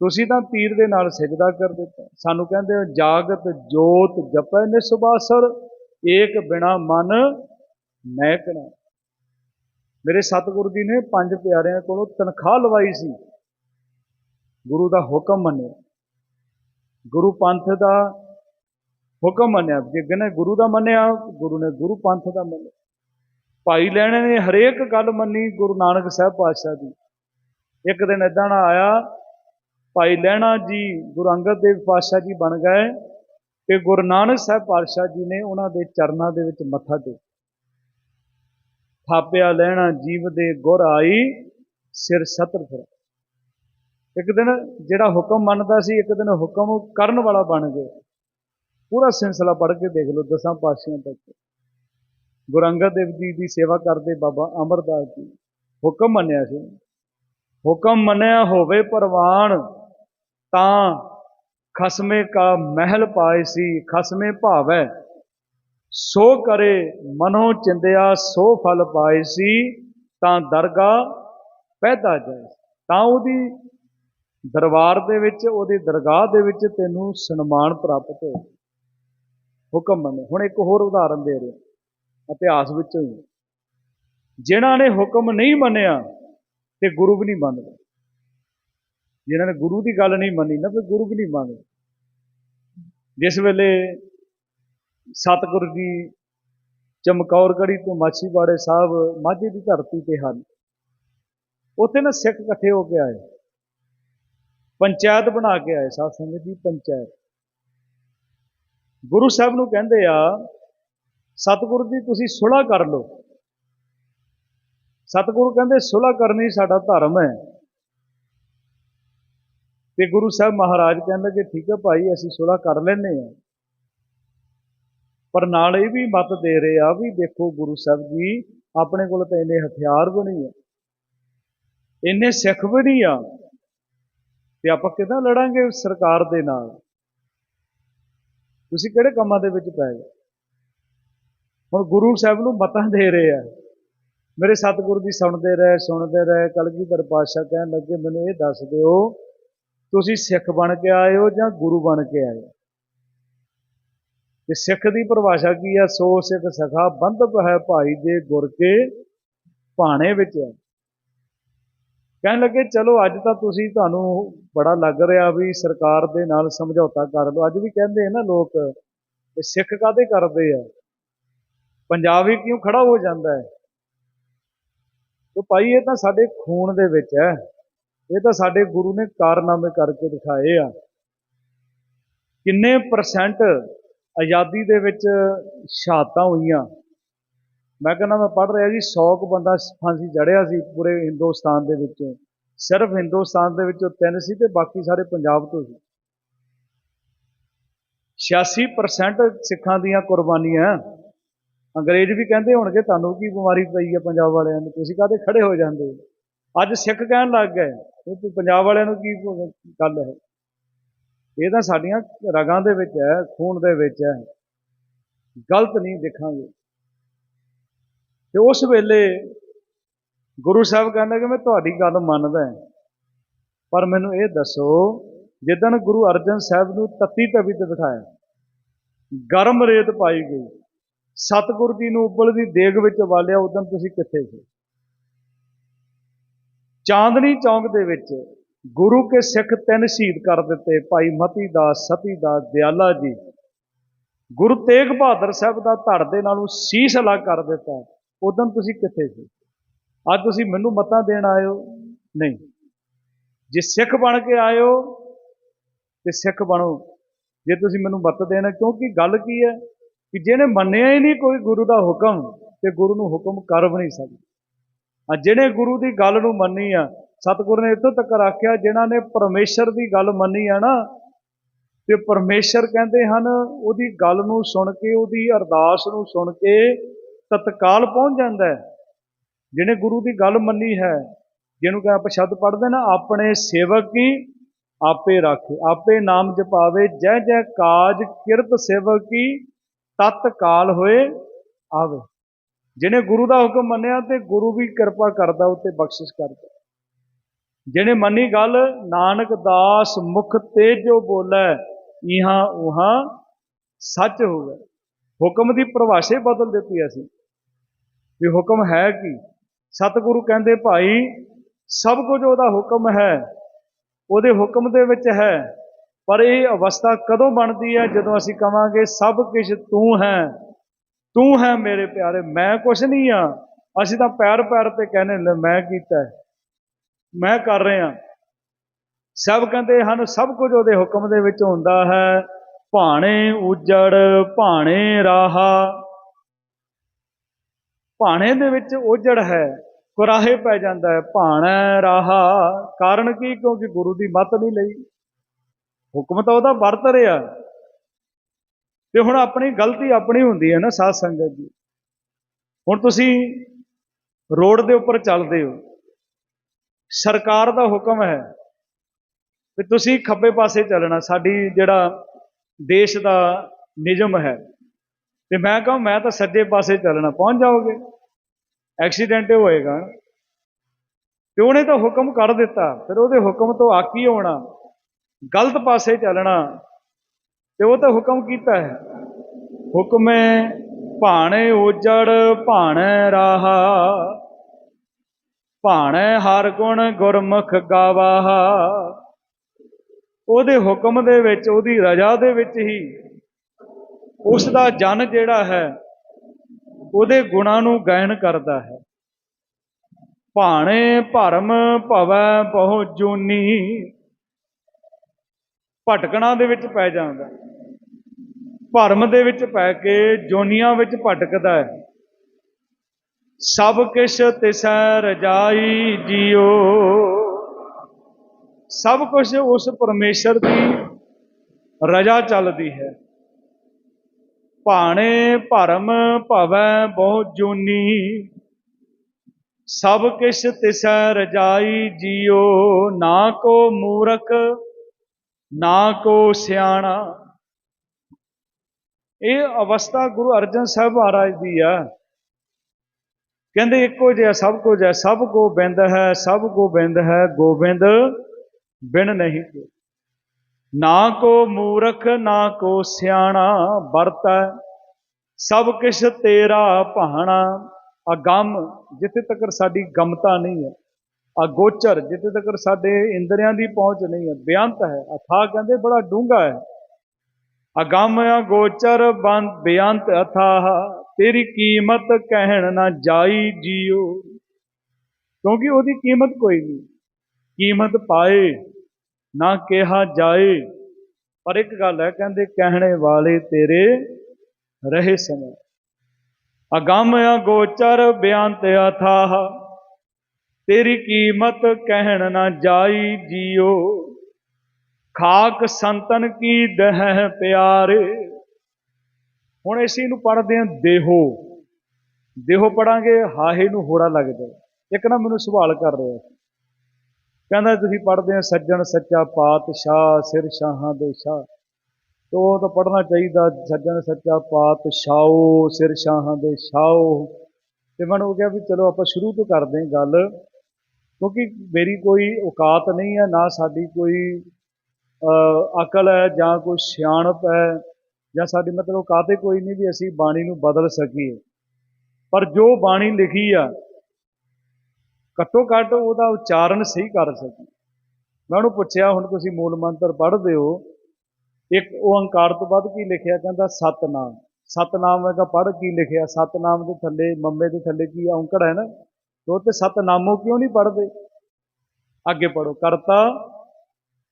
[SPEAKER 1] ਤੁਸੀਂ ਤਾਂ ਤੀਰ ਦੇ ਨਾਲ ਸਿਜਦਾ ਕਰ ਦਿੱਤਾ। ਸਾਨੂੰ ਕਹਿੰਦੇ ਹੋ, ਜਾਗਤ, ਜੋਤ ਜਪੈ ਨਿਸਬਾਸਰ ਏਕ ਬਿਨਾ ਮਨ ਮਹਿਕਣਾ ਮੇਰੇ ਸਤਿਗੁਰੂ ਜੀ ਨੇ ਪੰਜ ਪਿਆਰਿਆਂ ਕੋਲੋਂ ਤਨਖਾਹ ਲਵਾਈ ਸੀ। ਗੁਰੂ ਦਾ ਹੁਕਮ ਮੰਨਿਆ। ਗੁਰੂ ਪੰਥ ਦਾ ਹੁਕਮ ਮੰਨਿਆ। ਜੇ ਕਹਿੰਦੇ ਗੁਰੂ ਦਾ ਮੰਨਿਆ, ਗੁਰੂ ਨੇ ਗੁਰੂ ਪੰਥ ਦਾ ਮੰਨਿਆ। ਭਾਈ ਲੈਣੇ ਨੇ ਹਰੇਕ ਗੱਲ ਮੰਨੀ ਗੁਰੂ ਨਾਨਕ ਸਾਹਿਬ ਪਾਤਸ਼ਾਹ ਦੀ। ਇੱਕ ਦਿਨ ਇਦਾਂ ਨਾ ਆਇਆ ਭਾਈ ਲਹਿਣਾ ਜੀ ਗੁਰੂ ਅੰਗਦ ਦੇਵ ਪਾਤਸ਼ਾਹ ਜੀ ਬਣ ਗਏ ਤੇ ਗੁਰੂ ਨਾਨਕ ਸਾਹਿਬ ਪਾਤਸ਼ਾਹ ਜੀ ਨੇ ਉਹਨਾਂ ਦੇ ਚਰਨਾਂ ਦੇ ਵਿੱਚ ਮੱਥਾ ਟੇਕਿਆ। ਥਾਪਿਆ ਲੈਣਾ ਜੀਵ ਦੇ ਗੁਰ ਆਈ, ਸਿਰ ਸਤਰ ਫਿਰ ਇੱਕ ਦਿਨ ਜਿਹੜਾ ਹੁਕਮ ਮੰਨਦਾ ਸੀ, ਇੱਕ ਦਿਨ ਹੁਕਮ ਕਰਨ ਵਾਲਾ ਬਣ ਗਿਆ। ਪੂਰਾ ਸਿਲਸਿਲਾ ਪੜ੍ਹ ਕੇ ਦੇਖ ਲਓ ਦਸਾਂ ਪਾਤਸ਼ਾਹਾਂ ਤੱਕ। ਗੁਰੂ ਅੰਗਦ ਦੇਵ ਜੀ ਦੀ ਸੇਵਾ ਕਰਦੇ ਬਾਬਾ ਅਮਰਦਾਸ ਜੀ। ਹੁਕਮ ਮੰਨਿਆ ਸੀ। ਹੁਕਮ ਮੰਨਿਆ ਹੋਵੇ ਪਰਵਾਨ ਤਾਂ ਖਸਮੇ ਕਾ ਮਹਿਲ ਪਾਏ ਸੀ, ਖਸਮੇ ਭਾਵੈ। ਸੋ ਕਰੇ ਮਨੋ ਚਿੰਦਿਆ, ਸੋ ਫਲ ਪਾਏ ਸੀ, ਤਾਂ ਦਰਗਾ ਪੈਦਾ ਜਾਏ। ਤਾਂ ਉਹਦੀ ਦਰਬਾਰ ਦੇ ਵਿੱਚ, ਉਹਦੀ ਦਰਗਾਹ ਦੇ ਵਿੱਚ ਤੈਨੂੰ ਸਨਮਾਨ ਪ੍ਰਾਪਤ ਹੋਏ। ਹੁਕਮ ਮੰਨੇ। ਹੁਣ ਇੱਕ ਹੋਰ ਉਦਾਹਰਨ ਦੇ ਰਿਹਾ। ਇਤਿਹਾਸ ਵਿੱਚੋਂ ਹੀ। ਜਿਨ੍ਹਾਂ ਨੇ ਹੁਕਮ ਨਹੀਂ ਮੰਨਿਆ ਤੇ ਗੁਰੂ ਵੀ ਨਹੀਂ ਮੰਨਦੇ। ਜਿਨ੍ਹਾਂ ਨੇ ਗੁਰੂ ਦੀ ਗੱਲ ਨਹੀਂ ਮੰਨੀ ਨਾ, ਫਿਰ ਗੁਰੂ ਵੀ ਨਹੀਂ ਮੰਨਦੇ। ਜਿਸ ਵੇਲੇ ਸਤਿਗੁਰੂ ਜੀ ਚਮਕੌਰਗੜੀ ਤੋਂ ਮਾਛੀਵਾੜੇ ਸਾਹਿਬ ਮਾਝੇ ਦੀ ਧਰਤੀ ਤੇ ਹਨ, ਉੱਥੇ ਨਾ ਸਿੱਖ ਇਕੱਠੇ ਹੋ ਕੇ ਆਏ। ਪੰਚਾਇਤ ਬਣਾ ਕੇ ਆਏ, ਸਾਧ ਸੰਗਤ ਦੀ ਪੰਚਾਇਤ। ਗੁਰੂ ਸਾਹਿਬ ਨੂੰ ਕਹਿੰਦੇ ਆ, ਸਤਿਗੁਰੂ ਜੀ, ਤੁਸੀਂ ਸੁਲਾ ਕਰ ਲਓ। ਸਤਿਗੁਰੂ ਕਹਿੰਦੇ ਸੁਲਾ ਕਰਨੀ ਸਾਡਾ ਧਰਮ ਹੈ। ਤੇ ਗੁਰੂ ਸਾਹਿਬ ਮਹਾਰਾਜ ਕਹਿੰਦਾ ਕਿ ਠੀਕ ਹੈ ਭਾਈ, ਅਸੀਂ ਸੁਲਾ ਕਰ ਲੈਨੇ ਆ ਪਰ ਨਾਲ ਇਹ ਵੀ ਮਤ ਦੇ ਰਹੇ ਆ ਵੀ ਦੇਖੋ ਗੁਰੂ ਸਾਹਿਬ ਜੀ, ਆਪਣੇ ਕੋਲ ਤਾਂ ਇੰਨੇ ਹਥਿਆਰ ਵੀ ਨਹੀਂ ਆ। ਇੰਨੇ ਸਿੱਖ ਵੀ ਨਹੀਂ ਆ। ਤੇ ਆਪਾਂ ਕਿਦਾਂ ਲੜਾਂਗੇ ਸਰਕਾਰ ਦੇ ਨਾਲ? ਤੁਸੀਂ ਕਿਹੜੇ ਕੰਮਾਂ ਦੇ ਵਿੱਚ ਪੈ ਗਏ? ਹੁਣ ਗੁਰੂ ਸਾਹਿਬ ਨੂੰ ਮਤਾਂ ਦੇ ਰਹੇ ਆ। ਮੇਰੇ ਸਤਿਗੁਰੂ ਜੀ ਸੁਣਦੇ ਰਹੇ ਸੁਣਦੇ ਰਹੇ, ਕਲਗੀਧਰ ਪਾਤਸ਼ਾਹ ਕਹਿਣ ਲੱਗੇ, ਮੈਨੂੰ ਇਹ ਦੱਸ ਦਿਓ ਤੁਸੀਂ ਸਿੱਖ ਬਣ ਕੇ ਆਏ ਹੋ ਜਾਂ ਗੁਰੂ ਬਣ ਕੇ ਆਏ ਹੋ? ਤੇ ਸਿੱਖ ਦੀ ਪਰਿਭਾਸ਼ਾ ਕੀ ਹੈ ਸੋ ਸਿੱਖ ਸਖਾ ਬੰਧਪ ਹੈ ਭਾਈ ਦੇ ਗੁਰ ਕੇ ਭਾਣੇ ਵਿੱਚ ਹੈ ਕਹਿਣ ਲੱਗੇ, ਚਲੋ, ਅੱਜ ਤਾਂ ਤੁਸੀਂ ਤੁਹਾਨੂੰ ਬੜਾ ਲੱਗ ਰਿਹਾ ਵੀ ਸਰਕਾਰ ਦੇ ਨਾਲ ਸਮਝੌਤਾ ਕਰ ਲਓ। ਅੱਜ ਵੀ ਕਹਿੰਦੇ ਨਾ ਲੋਕ ਵੀ ਸਿੱਖ ਕਾਦੇ ਕਰਦੇ ਆ? ਪੰਜਾਬ ਹੀ ਕਿਉਂ ਖੜਾ ਹੋ ਜਾਂਦਾ ਹੈ? ਤੋ ਭਾਈ, ਇਹ ਤਾਂ ਸਾਡੇ ਖੂਨ ਦੇ ਵਿੱਚ ਹੈ। ਇਹ ਤਾਂ ਸਾਡੇ ਗੁਰੂ ਨੇ ਕਾਰਨਾਮੇ ਕਰਕੇ ਦਿਖਾਏ ਆ। ਕਿੰਨੇ ਪਰਸੈਂਟ ਆਜ਼ਾਦੀ ਦੇ ਵਿੱਚ ਸ਼ਹਾਦਤਾਂ ਹੋਈਆਂ। ਮੈਂ ਕਹਿੰਦਾ ਮੈਂ ਪੜ੍ਹ ਰਿਹਾ ਜੀ 100 ਕੁ ਬੰਦਾ ਫਾਂਸੀ ਜੜਿਆ ਸੀ ਪੂਰੇ ਹਿੰਦੁਸਤਾਨ ਦੇ ਵਿੱਚ। ਸਿਰਫ ਹਿੰਦੁਸਤਾਨ ਦੇ ਵਿੱਚੋਂ ਤਿੰਨ ਸੀ ਤੇ ਬਾਕੀ ਸਾਰੇ ਪੰਜਾਬ ਤੋਂ ਸੀ। 86% ਸਿੱਖਾਂ ਦੀਆਂ ਕੁਰਬਾਨੀਆਂ। ਅੰਗਰੇਜ਼ ਵੀ ਕਹਿੰਦੇ ਹੋਣਗੇ, ਤੁਹਾਨੂੰ ਕੀ ਬਿਮਾਰੀ ਪਈ ਹੈ ਪੰਜਾਬ ਵਾਲਿਆਂ ਨੂੰ? ਤੁਸੀਂ ਕਾਹਦੇ ਖੜੇ ਹੋ ਜਾਂਦੇ ਅੱਜ ਸਿੱਖ ਕਹਿਣ ਲੱਗ ਗਏ। ਇਹ ਪੰਜਾਬ ਵਾਲਿਆਂ ਨੂੰ ਕੀ ਗੱਲ ਹੈ? ਇਹ ਤਾਂ ਸਾਡੀਆਂ ਰਗਾਂ ਦੇ ਵਿੱਚ ਹੈ, ਖੂਨ ਦੇ ਵਿੱਚ ਹੈ। ਗਲਤ ਨਹੀਂ ਦੇਖਾਂਗੇ। ਤੇ ਉਸ ਵੇਲੇ ਗੁਰੂ ਸਾਹਿਬ ਕਹਿੰਦਾ ਕਿ ਮੈਂ ਤੁਹਾਡੀ ਗੱਲ ਮੰਨਦਾ ਪਰ ਮੈਨੂੰ ਇਹ ਦੱਸੋ, ਜਿੱਦਣ ਗੁਰੂ ਅਰਜਨ ਸਾਹਿਬ ਨੂੰ ਤੱਤੀ ਤਵੀ ਤੇ ਬਿਠਾਇਆ, ਗਰਮ ਰੇਤ ਪਾਈ ਗਈ, ਸਤਿਗੁਰ ਜੀ ਨੂੰ ਉਬਲਦੀ ਦੇਗ ਵਿੱਚ ਵਾਲਿਆ, ਉਦੋਂ ਤੁਸੀਂ ਕਿੱਥੇ ਸੀ? ਚਾਂਦਨੀ ਚੌਂਕ ਦੇ ਵਿੱਚ ਗੁਰੂ ਕੇ ਸਿੱਖ ਤਿੰਨ ਸ਼ਹੀਦ ਕਰ ਦਿੱਤੇ ਭਾਈ ਮਤੀ ਦਾਸ ਸਤੀ ਦਾਸ ਦਿਆਲਾ ਜੀ। ਗੁਰੂ ਤੇਗ ਬਹਾਦਰ ਸਾਹਿਬ ਦਾ ਧੜ ਦੇ ਨਾਲੋਂ ਸੀਸ ਅਲੱਗ ਕਰ ਦਿੱਤਾ। ਉਦੋਂ ਤੁਸੀਂ ਕਿੱਥੇ ਸੀ? ਅੱਜ ਤੁਸੀਂ ਮੈਨੂੰ ਮਤਾਂ ਦੇਣ ਆਇਓ? ਨਹੀਂ। ਜੇ ਸਿੱਖ ਬਣ ਕੇ ਆਇਓ, ਤੇ ਸਿੱਖ ਬਣੋ। ਜੇ ਤੁਸੀਂ ਮੈਨੂੰ ਮਤ ਦੇਣਾ, ਕਿਉਂਕਿ ਗੱਲ ਕੀ ਹੈ? ਕਿ ਜਿਹਨੇ ਮੰਨਿਆ ਹੀ ਨਹੀਂ ਕੋਈ ਗੁਰੂ ਦਾ ਹੁਕਮ, ਤੇ ਗੁਰੂ ਨੂੰ ਹੁਕਮ ਕਰ ਵੀ ਨਹੀਂ ਸਕਦਾ। ਆ ਜਿਹੜੇ ਗੁਰੂ ਦੀ ਗੱਲ ਨੂੰ ਮੰਨੀ ਆ, ਸਤਿਗੁਰ ਨੇ ਇੱਥੋਂ ਤੱਕ ਆਖਿਆ, ਜਿਨ੍ਹਾਂ ਨੇ ਪਰਮੇਸ਼ਰ ਦੀ ਗੱਲ ਮੰਨੀ ਆ ਨਾ, ਤੇ ਪਰਮੇਸ਼ਰ ਕਹਿੰਦੇ ਹਨ, ਉਹਦੀ ਗੱਲ ਨੂੰ ਸੁਣ ਕੇ, ਉਹਦੀ ਅਰਦਾਸ ਨੂੰ ਸੁਣ ਕੇ ਤਤਕਾਲ ਪਹੁੰਚ ਜਾਂਦਾ ਹੈ। ਜਿਹਨੇ ਗੁਰੂ ਦੀ ਗੱਲ ਮੰਨੀ ਹੈ, ਜਿਹਨੂੰ ਕਿ ਆਪਾਂ ਸ਼ਬਦ ਪੜ੍ਹਦੇ ਨਾ ਆਪਣੇ ਸੇਵਕ ਕੀ ਆਪੇ ਰੱਖੇ, ਆਪੇ ਨਾਮ ਜਪਾਵੇ ਜੈ ਜੈ ਕਾਜ ਕਿਰਤ ਸੇਵਕ ਕੀ ਤਤਕਾਲ ਹੋਏ ਆਵੇ। ਜਿਹਨੇ ਗੁਰੂ ਦਾ ਹੁਕਮ ਮੰਨਿਆ ਤੇ ਗੁਰੂ ਵੀ ਕਿਰਪਾ ਕਰਦਾ ਉੱਤੇ ਬਖਸ਼ਿਸ਼ ਕਰਦਾ। ਜਿਹਨੇ ਮੰਨੀ ਗੱਲ, ਨਾਨਕ ਦਾਸ ਮੁਖ ਤੇ ਜੋ ਬੋਲੇ ਇਹਾਂ ਉਹਾਂ ਸੱਚ ਹੋਵੇ। ਹੁਕਮ ਦੀ ਪਰਿਭਾਸ਼ਾ ਬਦਲ ਦਿੱਤੀ ਅਸੀਂ। ਵੀ ਹੁਕਮ ਹੈ ਕੀ? ਸਤਿਗੁਰੂ ਕਹਿੰਦੇ, ਭਾਈ, ਸਭ ਕੁਝ ਉਹਦਾ ਹੁਕਮ ਹੈ, ਉਹਦੇ ਹੁਕਮ ਦੇ ਵਿੱਚ ਹੈ, ਪਰ ਇਹ ਅਵਸਥਾ ਕਦੋਂ ਬਣਦੀ ਹੈ? ਜਦੋਂ ਅਸੀਂ ਕਵਾਂਗੇ, ਸਭ ਕੁਝ ਤੂੰ ਹੈ। ਤੂੰ ਹੈ ਮੇਰੇ ਪਿਆਰੇ, ਮੈਂ ਕੁਛ ਨਹੀਂ ਆ। ਅਸੀਂ ਤਾਂ ਪੈਰ ਪੈਰ ਤੇ ਕਹਿੰਦੇ ਲੈ ਮੈਂ ਕੀਤਾ ਮੈਂ ਕਰ ਰਿਹਾ। ਸਭ ਕਹਿੰਦੇ ਹਨ, ਸਭ ਕੁਝ ਉਹਦੇ ਹੁਕਮ ਦੇ ਵਿੱਚ ਹੁੰਦਾ ਹੈ। ਭਾਣੇ ਉਜੜ, ਭਾਣੇ ਰਾਹਾ। ਭਾਣੇ ਦੇ ਵਿੱਚ ਉਜੜ ਹੈ, ਕੁਰਾਹੇ ਪੈ ਜਾਂਦਾ ਹੈ, ਭਾਣਾ ਰਾਹਾ। ਕਾਰਨ ਕੀ? ਕਿਉਂਕਿ ਗੁਰੂ ਦੀ ਮੱਤ ਨਹੀਂ ਲਈ। ਹੁਕਮ ਤਾਂ ਉਹਦਾ ਵਰਤ ਰਿਹਾ। ਤੇ ਹੁਣ ਆਪਣੀ ਗਲਤੀ ਆਪਣੀ ਹੁੰਦੀ ਹੈ ਨਾ ਸਾਧ ਸੰਗਤ ਜੀ ਹੁਣ ਤੁਸੀਂ ਰੋਡ ਦੇ ਉੱਪਰ ਚੱਲਦੇ ਹੋ। ਸਰਕਾਰ ਦਾ ਹੁਕਮ ਹੈ ਕਿ ਤੁਸੀਂ ਖੱਬੇ ਪਾਸੇ ਚੱਲਣਾ, ਸਾਡੀ ਜਿਹੜਾ ਦੇਸ਼ ਦਾ ਨਿਯਮ ਹੈ। ਤੇ ਮੈਂ ਕਹਾਂ, ਮੈਂ ਤਾਂ ਸੱਜੇ ਪਾਸੇ ਚੱਲਣਾ, ਪਹੁੰਚ ਜਾਓਗੇ? ਐਕਸੀਡੈਂਟ ਹੋਏਗਾ। ਤੇ ਉਹਨੇ ਤਾਂ ਹੁਕਮ ਕਰ ਦਿੱਤਾ, ਫਿਰ ਉਹਦੇ ਹੁਕਮ ਤੋਂ ਆਕੀ ਹੋਣਾ, ਗਲਤ ਪਾਸੇ ਚੱਲਣਾ। ਤੇ ਉਹ ਤਾਂ ਹੁਕਮ ਕੀਤਾ ਹੈ। ਹੁਕਮੇ ਭਾਣੇ ਉਜੜ, ਭਾਣੇ ਰਾਹਾ। ਭਾਣੇ ਹਰ ਗੁਣ ਗੁਰਮੁਖ ਗਾਵਾ ਉਹਦੇ ਹੁਕਮ ਦੇ ਵਿੱਚ, ਉਹਦੀ ਰਜ਼ਾ ਦੇ ਵਿੱਚ ਹੀ ਉਸ ਦਾ ਜਨ ਜਿਹੜਾ ਹੈ, ਉਹਦੇ ਗੁਣਾਂ ਨੂੰ ਗਾਇਨ ਕਰਦਾ ਹੈ। ਭਾਣੇ ਭਰਮ ਭਵੈ ਬਹੁ ਜੂਨੀ। ਭਟਕਣਾ ਦੇ ਵਿੱਚ ਪੈ ਜਾਂਦਾ। ਭਰਮ ਦੇ ਵਿੱਚ ਪੈ ਕੇ ਜੋਨੀਆਂ ਵਿੱਚ ਭਟਕਦਾ ਹੈ। ਸਭ ਕਿਛ ਤਿਸੈ ਰਜਾਈ ਜਿਉ ਸਭ ਕੁਝ ਉਸ ਪਰਮੇਸ਼ਰ ਦੀ ਰਜਾ ਚੱਲਦੀ ਹੈ। ਭਾਣੇ ਭਰਮ ਭਵੈ ਬਹੁ ਜੋਨੀ। ਸਭ ਕਿਛ ਤਿਸੈ ਰਜਾਈ ਜਿਉ ਨਾ ਕੋ ਮੂਰਖ, ਨਾ ਕੋ ਸਿਆਣਾ। ਇਹ ਅਵਸਥਾ ਗੁਰੂ ਅਰਜਨ ਸਾਹਿਬ ਮਹਾਰਾਜ ਦੀ ਆ। ਕਹਿੰਦੇ ਇੱਕੋ ਜਿਹਾ ਸਭ ਕੁਝ ਹੈ, ਸਭ ਕੋ ਬਿੰਦ ਹੈ, ਸਭ ਕੋ ਬਿੰਦ ਹੈ, ਗੋਬਿੰਦ ਬਿਨ ਨਹੀਂ ਨਾ ਕੋ ਮੂਰਖ, ਨਾ ਕੋ ਸਿਆਣਾ ਵਰਤੈ, ਸਭ ਕਿਛ ਤੇਰਾ ਭਾਣਾ। ਅਗੰਮ ਜਿੱਥੇ ਤੱਕ ਸਾਡੀ ਗਮਤਾ ਨਹੀਂ ਹੈ। ਅਗੋਚਰ ਜਿੱਥੇ ਤੱਕ ਸਾਡੇ ਇੰਦਰੀਆਂ ਦੀ ਪਹੁੰਚ ਨਹੀਂ ਹੈ। ਬੇਅੰਤ ਹੈ। ਅਥਾ ਕਹਿੰਦੇ ਬੜਾ ਡੂੰਘਾ ਹੈ। ਅਗੰਮ ਅਗੋਚਰ ਬੰਦ ਬੇਅੰਤ ਅਥਾਹ, ਤੇਰੀ ਕੀਮਤ ਕਹਿਣ ਨਾ ਜਾਈ ਜੀਓ। ਕਿਉਂਕਿ ਉਹਦੀ ਕੀਮਤ ਕੋਈ ਨਹੀਂ। ਕੀਮਤ ਪਾਏ, ਨਾ ਕਿਹਾ ਜਾਏ। ਪਰ ਇੱਕ ਗੱਲ ਹੈ, ਕਹਿੰਦੇ ਕਹਿਣੇ ਵਾਲੇ ਤੇਰੇ ਰਹੇ ਸਮੇਂ। ਅਗੰਮ ਅਗੋਚਰ ਬਿਆੰਤ ਅਥਾਹ, ਤੇਰੀ ਕੀਮਤ ਕਹਿਣ ਨਾ ਜਾਈ ਜੀਓ। ਖਾਕ ਸੰਤਨ ਕੀ ਦਹ ਪਿਆਰੇ। ਹੁਣ ਅਸੀਂ ਨੂੰ ਪੜ੍ਹਦੇ ਹਾਂ ਦੇਹੋ। ਦੇਹੋ ਪੜਾਂਗੇ ਹਾਹੇ ਨੂੰ ਹੋੜਾ ਲੱਗ ਜਾਏ ਇੱਕ ਨਾ ਮੈਨੂੰ ਸਵਾਲ ਕਰ ਰਿਹਾ ਸੀ। ਕਹਿੰਦਾ ਤੁਸੀਂ ਪੜ੍ਹਦੇ ਆ ਸੱਜਣ ਸੱਚਾ ਪਾਤਸ਼ਾਹ, ਸਿਰ ਸ਼ਾਹਾਂ ਦੇ ਸ਼ਾਹ ਤੋ ਉਹ ਤਾਂ ਪੜ੍ਹਨਾ ਚਾਹੀਦਾ, ਸੱਜਣ ਸੱਚਾ ਪਾਤਸ਼ਾਹੋ, ਸਿਰ ਸ਼ਾਹਾਂ ਦੇ ਸ਼ਾਹੋ ਤੇ ਮੈਨੂੰ ਉਹ ਕਿਹਾ ਵੀ ਚਲੋ ਆਪਾਂ ਸ਼ੁਰੂ ਤੋਂ ਕਰਦੇ ਹਾਂ ਗੱਲ, ਕਿਉਂਕਿ ਮੇਰੀ ਕੋਈ ਔਕਾਤ ਨਹੀਂ ਹੈ, ਨਾ ਸਾਡੀ ਕੋਈ ਅਕਲ ਹੈ ਜਾਂ ਕੋਈ ਸਿਆਣਪ ਹੈ ਜਾਂ ਸਾਡੀ ਮਤਲਬ ਔਕਾਤ ਕੋਈ ਨਹੀਂ ਵੀ ਅਸੀਂ ਬਾਣੀ ਨੂੰ ਬਦਲ ਸਕੀਏ। ਪਰ ਜੋ ਬਾਣੀ ਲਿਖੀ ਆ, ਘੱਟੋ ਘੱਟ ਉਹਦਾ ਉਚਾਰਨ ਸਹੀ ਕਰ ਸਕੀ ਮੈਂ ਉਹਨੂੰ ਪੁੱਛਿਆ, ਹੁਣ ਤੁਸੀਂ ਮੂਲ ਮੰਤਰ ਪੜ੍ਹਦੇ ਹੋ, ਇੱਕ ਓੰਕਾਰ ਤੋਂ ਬਾਅਦ ਕੀ ਲਿਖਿਆ, ਕਹਿੰਦਾ ਸਤਨਾਮ। ਸਤਨਾਮ ਮੈਂ ਕਿਹਾ ਪੜ੍ਹ ਕੀ ਲਿਖਿਆ? ਸਤਨਾਮ ਦੇ ਥੱਲੇ, ਮੰਮੇ ਦੇ ਥੱਲੇ ਕੀ ਔਂਕੜ ਹੈ ਨਾ? ਤੇ ਉਹ ਤੇ ਸਤਨਾਮੋ ਕਿਉਂ ਨਹੀਂ ਪੜ੍ਹਦੇ? ਅੱਗੇ ਪੜੋ ਕਰਤਾ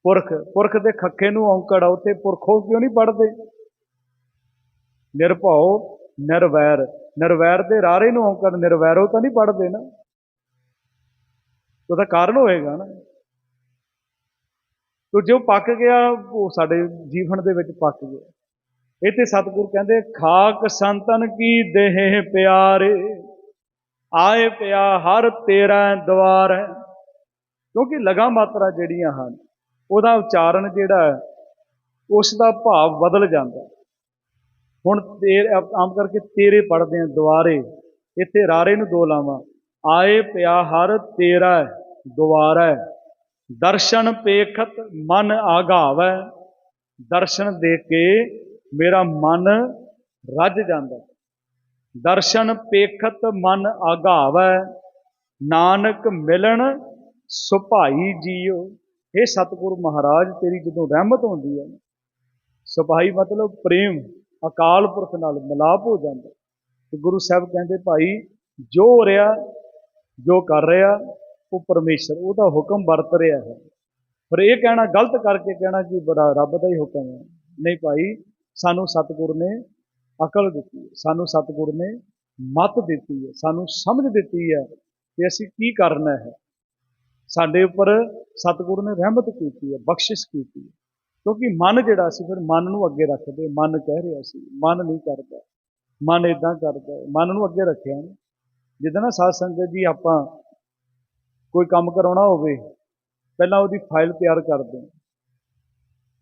[SPEAKER 1] ਪੁਰਖ ਪੁਰਖ ਦੇ ਖੱਖੇ ਨੂੰ ਔਂਕੜ ਆ ਉੱਥੇ ਪੁਰਖੋ ਕਿਉਂ ਨਹੀਂ ਪੜ੍ਹਦੇ? ਨਿਰਭਉ, ਨਿਰਵੈਰ। ਨਿਰਵੈਰ ਦੇ ਰਾਰੇ ਨੂੰ ਔਂਕੜ, ਨਿਰਵੈਰੋ ਤਾਂ ਨਹੀਂ ਪੜ੍ਹਦੇ ਨਾ। ਉਹਦਾ ਕਾਰਨ ਹੋਏਗਾ ਨਾ। ਤੋ ਜੋ ਪੱਕ ਗਿਆ, ਉਹ ਸਾਡੇ ਜੀਵਨ ਦੇ ਵਿੱਚ ਪੱਕ ਗਿਆ। ਇੱਥੇ ਸਤਿਗੁਰ ਕਹਿੰਦੇ, ਖਾਕ ਸੰਤਨ ਕੀ ਦੇਹ ਪਿਆਰੇ? ਆਏ ਪਿਆ ਹਰ ਤੇਰਾ ਦਵਾਰ ਕਿਉਂਕਿ ਲਗਾ ਮਾਤਰਾ ਜਿਹੜੀਆਂ ਹਨ ਉਹਦਾ ਉਚਾਰਨ ਜਿਹੜਾ ਹੈ ਉਸ ਦਾ ਭਾਵ ਬਦਲ ਜਾਂਦਾ ਹੁਣ ਤੇ ਆਮ ਕਰਕੇ ਤੇਰੇ ਪੜਦੇ ਆ ਦੁਆਰੇ। ਇੱਥੇ ਰਾਰੇ ਨੂੰ ਦੋ ਲਾਵਾਂ। ਆਏ ਪਿਆ ਹਰ ਤੇਰਾ ਦੁਆਰਾ ਦਰਸ਼ਨ ਪੇਖਤ ਮਨ ਆਗਾਵੈ। ਦਰਸ਼ਨ ਦੇ ਕੇ ਮੇਰਾ ਮਨ ਰੱਜ ਜਾਂਦਾ ਦਰਸ਼ਨ ਪੇਖਤ ਮਨ ਆਗਾਵੈ। ਨਾਨਕ ਮਿਲਣ ਸੁਭਾਈ ਜੀਓ। ਇਹ ਸਤਿਗੁਰੂ ਮਹਾਰਾਜ, ਤੇਰੀ ਜਦੋਂ ਰਹਿਮਤ ਹੁੰਦੀ ਹੈ ਸੁਭਾਈ ਮਤਲਬ ਪ੍ਰੇਮ ਅਕਾਲ ਪੁਰਖ ਨਾਲ ਮਿਲਾਪ ਹੋ ਜਾਂਦਾ। ਤੇ ਗੁਰੂ ਸਾਹਿਬ ਕਹਿੰਦੇ, ਭਾਈ, ਜੋ ਹੋ ਰਿਹਾ, ਜੋ ਕਰ ਰਿਹਾ, ਉਹ ਪਰਮੇਸ਼ਰ, ਉਹਦਾ ਹੁਕਮ ਵਰਤ ਰਿਹਾ ਹੈ। ਪਰ ਇਹ ਕਹਿਣਾ ਗਲਤ ਕਰਕੇ ਕਹਿਣਾ ਕਿ ਬੜਾ ਰੱਬ ਦਾ ਹੀ ਹੁਕਮ ਹੈ। ਨਹੀਂ ਭਾਈ, ਸਾਨੂੰ ਸਤਿਗੁਰ ਨੇ ਅਕਲ ਦਿੱਤੀ ਹੈ, ਸਾਨੂੰ ਸਤਿਗੁਰ ਨੇ ਮਤ ਦਿੱਤੀ ਹੈ, ਸਾਨੂੰ ਸਮਝ ਦਿੱਤੀ ਹੈ ਕਿ ਅਸੀਂ ਕੀ ਕਰਨਾ ਹੈ। ਸਾਡੇ ਉੱਪਰ ਸਤਿਗੁਰੂ ਨੇ ਰਹਿਮਤ ਕੀਤੀ ਹੈ, ਬਖਸ਼ਿਸ਼ ਕੀਤੀ ਹੈ। ਕਿਉਂਕਿ ਮਨ ਜਿਹੜਾ ਸੀ, ਫਿਰ ਮਨ ਨੂੰ ਅੱਗੇ ਰੱਖਦੇ, ਮਨ ਕਹਿ ਰਿਹਾ ਸੀ, ਮਨ ਨਹੀਂ ਕਰਦਾ, ਮਨ ਇਦਾਂ ਕਰਦਾ ਮਨ ਨੂੰ ਅੱਗੇ ਰੱਖਿਆ ਜਿੱਦਾਂ ਨਾ ਸਾਧ ਸੰਗਤ ਜੀ ਆਪਾਂ ਕੋਈ ਕੰਮ ਕਰਾਉਣਾ ਹੋਵੇ, ਪਹਿਲਾਂ ਉਹਦੀ ਫਾਈਲ ਤਿਆਰ ਕਰਦੇ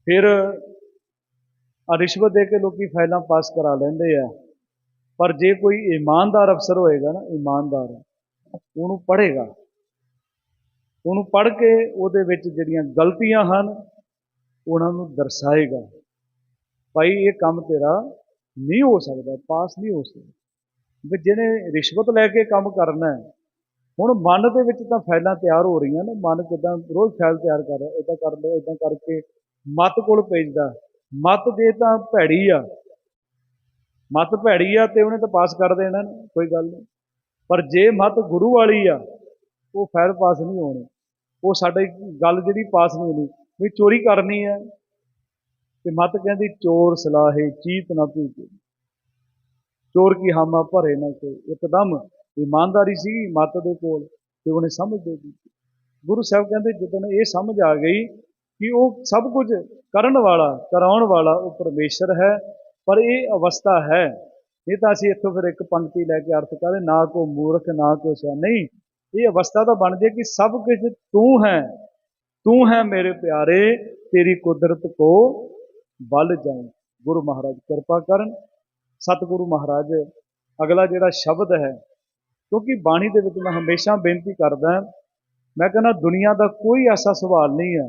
[SPEAKER 1] ਫਿਰ ਆ ਰਿਸ਼ਵਤ ਦੇ ਕੇ ਲੋਕੀ ਫਾਈਲਾਂ ਪਾਸ ਕਰਾ ਲੈਂਦੇ ਆ। ਪਰ ਜੇ ਕੋਈ ਇਮਾਨਦਾਰ ਅਫਸਰ ਹੋਏਗਾ ਨਾ, ਇਮਾਨਦਾਰ ਉਹਨੂੰ ਪੜ੍ਹੇਗਾ। ਉਹਨੂੰ ਪੜ੍ਹ ਕੇ ਉਹਦੇ ਵਿੱਚ ਜਿਹੜੀਆਂ ਗਲਤੀਆਂ ਹਨ, ਉਹਨਾਂ ਨੂੰ ਦਰਸਾਏਗਾ। ਭਾਈ, ਇਹ ਕੰਮ ਤੇਰਾ ਨਹੀਂ ਹੋ ਸਕਦਾ, ਪਾਸ ਨਹੀਂ ਹੋ ਸਕਦਾ। ਵੀ ਜਿਹਨੇ ਰਿਸ਼ਵਤ ਲੈ ਕੇ ਕੰਮ ਕਰਨਾ ਹੈ, ਹੁਣ ਮਨ ਦੇ ਵਿੱਚ ਤਾਂ ਫਾਈਲਾਂ ਤਿਆਰ ਹੋ ਰਹੀਆਂ ਨੇ, ਮਨ ਕਿਦਾਂ ਰੋਜ਼ ਫਾਈਲ ਤਿਆਰ ਕਰ ਰਿਹਾ ਇਦਾਂ ਕਰ ਲਿਆ ਇਦਾਂ ਕਰਕੇ ਮਤ ਕੋਲ ਭੇਜਦਾ। ਮਤ ਜੇ ਤਾਂ ਭੈੜੀ ਆ, ਮਤ ਭੈੜੀ ਆ ਤੇ ਉਹਨੇ ਤਾਂ ਪਾਸ ਕਰ ਦੇਣਾ, ਕੋਈ ਗੱਲ ਨਹੀਂ। ਪਰ ਜੇ ਮਤ ਗੁਰੂ ਵਾਲੀ ਆ ਉਹ ਫੈਲ ਪਾਸ ਨਹੀਂ ਹੋਣੀ। ਉਹ ਸਾਡੇ ਗੱਲ ਜਿਹੜੀ ਪਾਸ ਨਹੀਂ ਹੋਣੀ, ਵੀ ਚੋਰੀ ਕਰਨੀ ਹੈ ਤੇ ਮਤ ਕਹਿੰਦੀ, ਚੋਰ ਸਲਾਹੇ ਚੀਤ ਨਾ ਪੀਕੇ ਚੋਰ ਕੀ ਹਾਮਾ ਭਰੇ ਨਾ ਕੋਈ। ਇੱਕਦਮ ਇਮਾਨਦਾਰੀ ਸੀਗੀ ਮਤ ਦੇ ਕੋਲ ਤੇ ਉਹਨੇ ਸਮਝ ਦੇ ਦਿੱਤੀ। ਗੁਰੂ ਸਾਹਿਬ ਕਹਿੰਦੇ, ਜਦੋਂ ਇਹ ਸਮਝ ਆ ਗਈ ਕਿ ਉਹ ਸਭ ਕੁਝ ਕਰਨ ਵਾਲਾ, ਕਰਾਉਣ ਵਾਲਾ ਉਹ ਪਰਮੇਸ਼ਰ ਹੈ, ਪਰ ਇਹ ਅਵਸਥਾ ਹੈ। ਇਹ ਤਾਂ ਅਸੀਂ ਇੱਥੋਂ ਫਿਰ ਇੱਕ ਪੰਕਤੀ ਲੈ ਕੇ ਅਰਥ ਕਰਦੇ ਨਾ ਕੋ ਮੂਰਖ, ਨਾ ਕੋ ਸਿਆ ਨਹੀਂ ਇਹ ਅਵਸਥਾ ਤਾਂ ਬਣ ਜੇ ਕਿ ਸਭ ਕੁਝ ਤੂੰ ਹੈ ਤੂੰ ਹੈ ਮੇਰੇ ਪਿਆਰੇ, ਤੇਰੀ ਕੁਦਰਤ ਕੋ ਬਲ ਜਾਏ। ਗੁਰੂ ਮਹਾਰਾਜ ਕਿਰਪਾ ਕਰਨ। ਸਤਿਗੁਰੂ ਮਹਾਰਾਜ, ਅਗਲਾ ਜਿਹੜਾ ਸ਼ਬਦ ਹੈ, ਕਿਉਂਕਿ ਬਾਣੀ ਦੇ ਵਿੱਚ ਮੈਂ ਹਮੇਸ਼ਾ ਬੇਨਤੀ ਕਰਦਾ ਮੈਂ ਕਹਿੰਦਾ ਦੁਨੀਆ ਦਾ ਕੋਈ ਐਸਾ ਸਵਾਲ ਨਹੀਂ ਹੈ,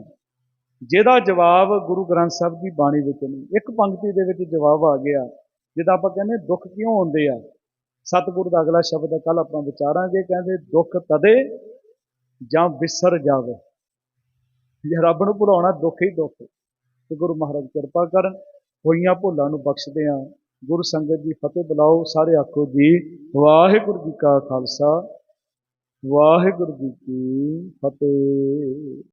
[SPEAKER 1] ਜਿਹਦਾ ਜਵਾਬ ਗੁਰੂ ਗ੍ਰੰਥ ਸਾਹਿਬ ਦੀ ਬਾਣੀ ਵਿੱਚ ਨਹੀਂ। ਇੱਕ ਪੰਕਤੀ ਦੇ ਵਿੱਚ ਜਵਾਬ ਆ ਗਿਆ, ਜਿਹਦਾ ਆਪਾਂ ਕਹਿੰਦੇ ਦੁੱਖ ਕਿਉਂ ਆਉਂਦੇ ਆ? ਸਤਿਗੁਰ ਦਾ ਅਗਲਾ ਸ਼ਬਦ ਕੱਲ ਆਪਾਂ ਵਿਚਾਰਾਂਗੇ, ਕਹਿੰਦੇ ਦੁੱਖ ਤਦੇ ਜਾਂ ਵਿਸਰ ਜਾਵੇ। ਜੇ ਰੱਬ ਨੂੰ ਭੁਲਾਉਣਾ, ਦੁੱਖ ਹੀ ਦੁੱਖ। ਹੈ। ਤੇ ਗੁਰੂ ਮਹਾਰਾਜ ਕਿਰਪਾ ਕਰਨ, ਹੋਈਆਂ ਭੁੱਲਾਂ ਨੂੰ ਬਖਸ਼ਦੇ ਆ ਗੁਰੂ ਸੰਗਤ ਜੀ, ਫਤਿਹ ਬੁਲਾਓ, ਸਾਰੇ ਆਖੋ ਜੀ, ਵਾਹਿਗੁਰੂ ਜੀ ਕਾ ਖਾਲਸਾ, ਵਾਹਿਗੁਰੂ ਜੀ ਕੀ ਫਤਿਹ।